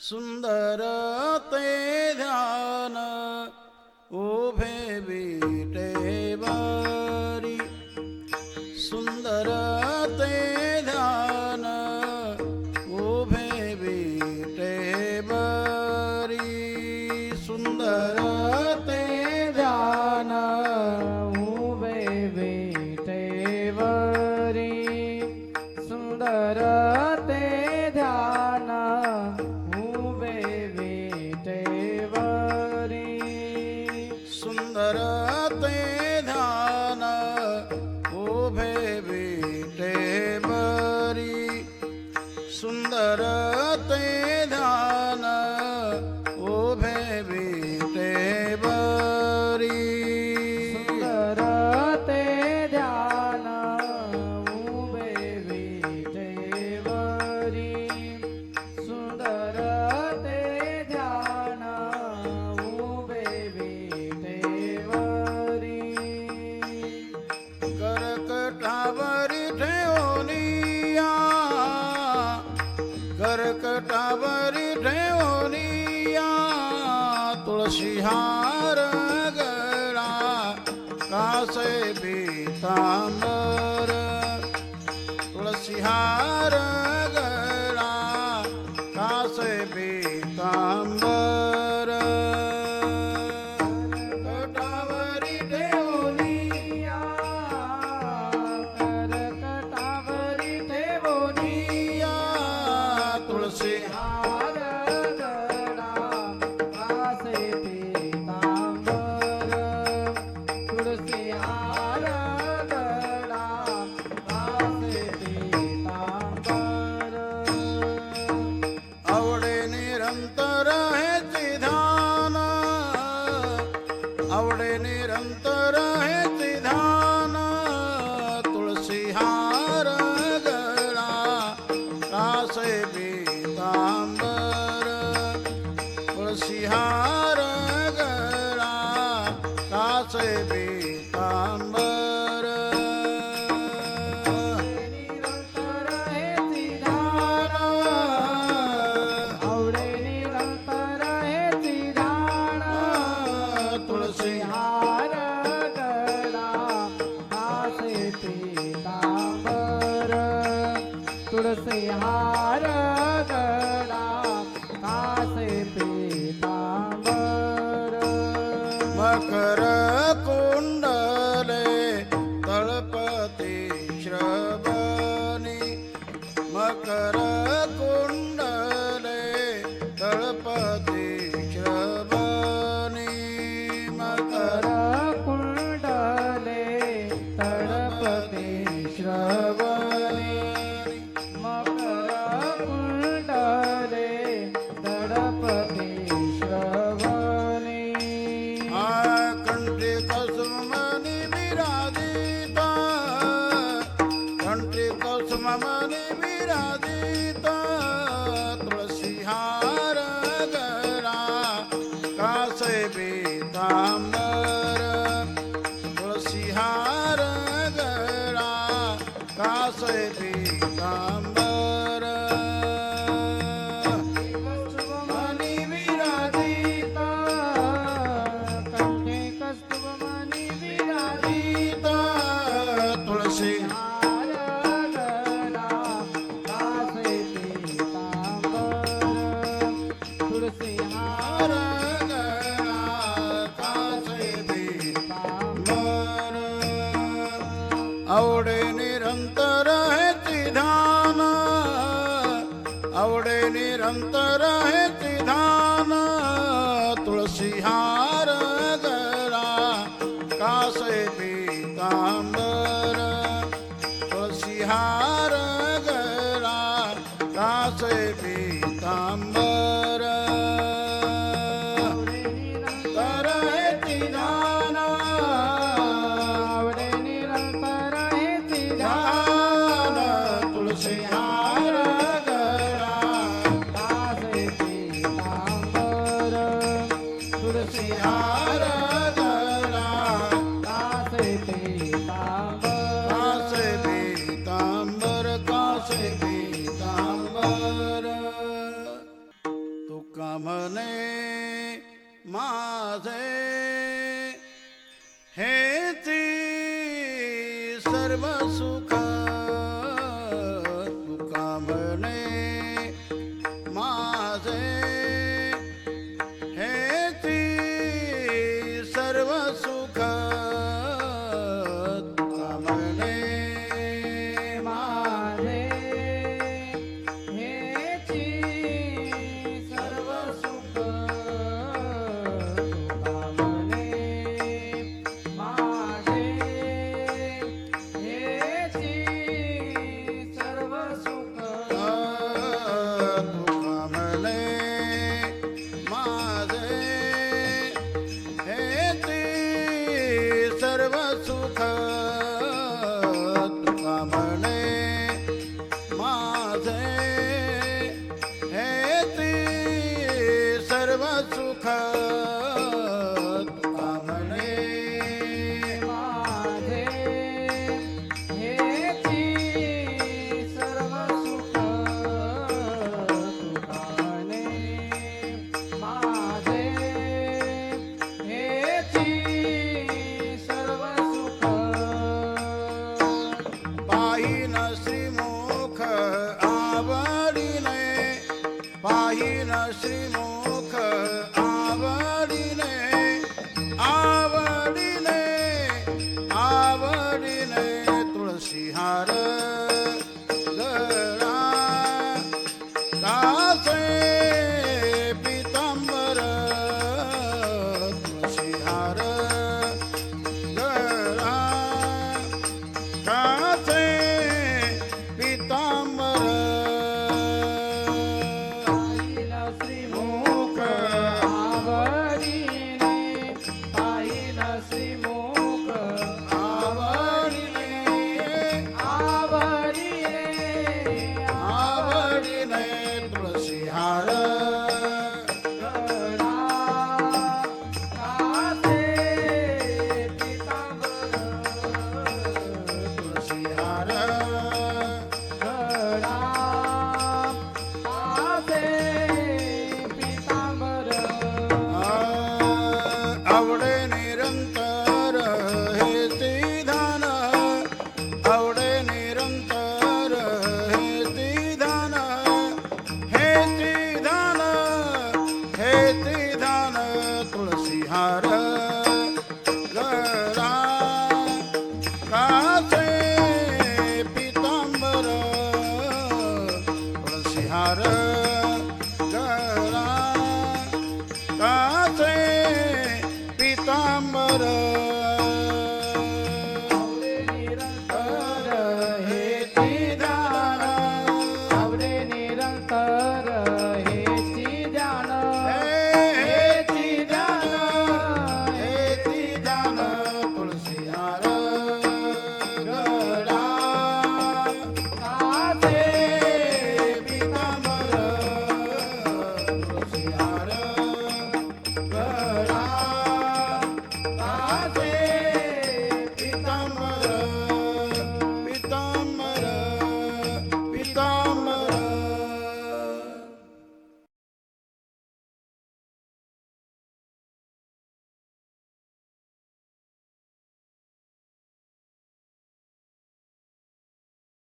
सुन्दर ते ध्यान ओ भिटेवा da Rama पीतांबर तुळसिहार could विराजिता तुळसीहार गरा कासे पीतांबर तुळसीहार गरा कासे पीतांबर See you. आवडे निरंतर हे धान तुळशी हार गरा कासे पीतांबर. तुळशी हार गरा कासे पीतांबर. मने माझे हे ती सर्व सुख ಸರ್ವ ಸುಖ Hashim आवडे निरंतर हे ती धान आवडे निरंतर हे ती धान हे ती धान हे ती धान तुळसी हार Amém.